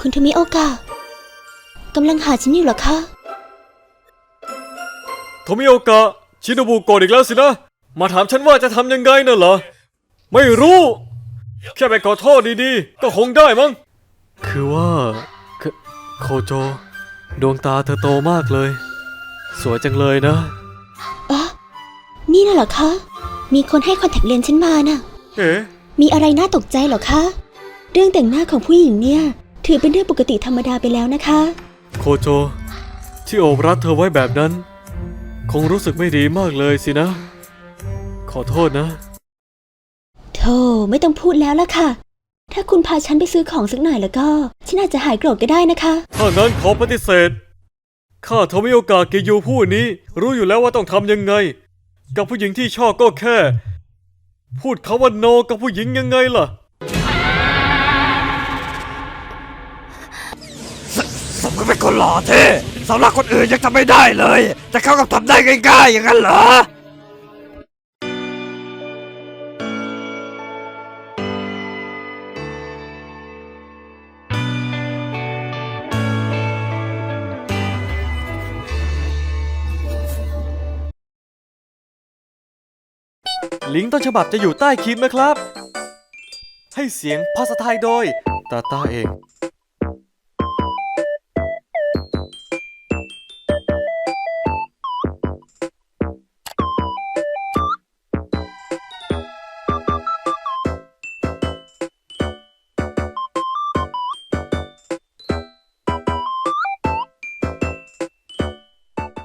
คุณทมิโอกะกำลังหาฉันอยู่เหรอคะ โทมิโอกะชินบุโกรธอีกแล้วสินะ มาถามฉันว่าจะทำยังไงน่ะเหรอ ไม่รู้ แค่ไปขอโทษดีๆ ก็คงได้มั้ง คือว่าโคโคโจ ดวงตาเธอโตมากเลย สวยจังเลยนะนี่น่ะเหรอคะ มีคนให้คอนแทคเลนส์ฉันมาน่ะ เอ๊ะมีอะไรน่าตกใจเหรอคะ เรื่องแต่งหน้าของผู้หญิงเนี่ย ถือเป็นเรื่องปกติธรรมดาไปแล้วนะคะ โคโจ ที่โอบรัดเธอไว้แบบนั้น คงรู้สึกไม่ดีมากเลยสินะ ขอโทษนะ โธ่ไม่ต้องพูดแล้วล่ะค่ะ ถ้าคุณพาฉันไปซื้อของสักหน่อยแล้วก็ ฉันอาจจะหายโกรธก็ได้นะคะ ถ้างั้นขอปฏิเสธ ข้าโทมิโอกะเกยูผู้นี้ รู้อยู่แล้วว่าต้องทำยังไง กับผู้หญิงที่ชอบก็แค่ พูดคาว่าโนกับผู้หญิงยังไงล่ะ เป็นคนหล่อเท่สำหรับคนอื่นยังทำไม่ได้เลย แต่เขาก็ทำได้ง่ายๆอย่างนั้นเหรอลิงก์ต้นฉบับจะอยู่ใต้คลิปนะครับ ให้เสียงภาษาไทยโดย ตาตาเอง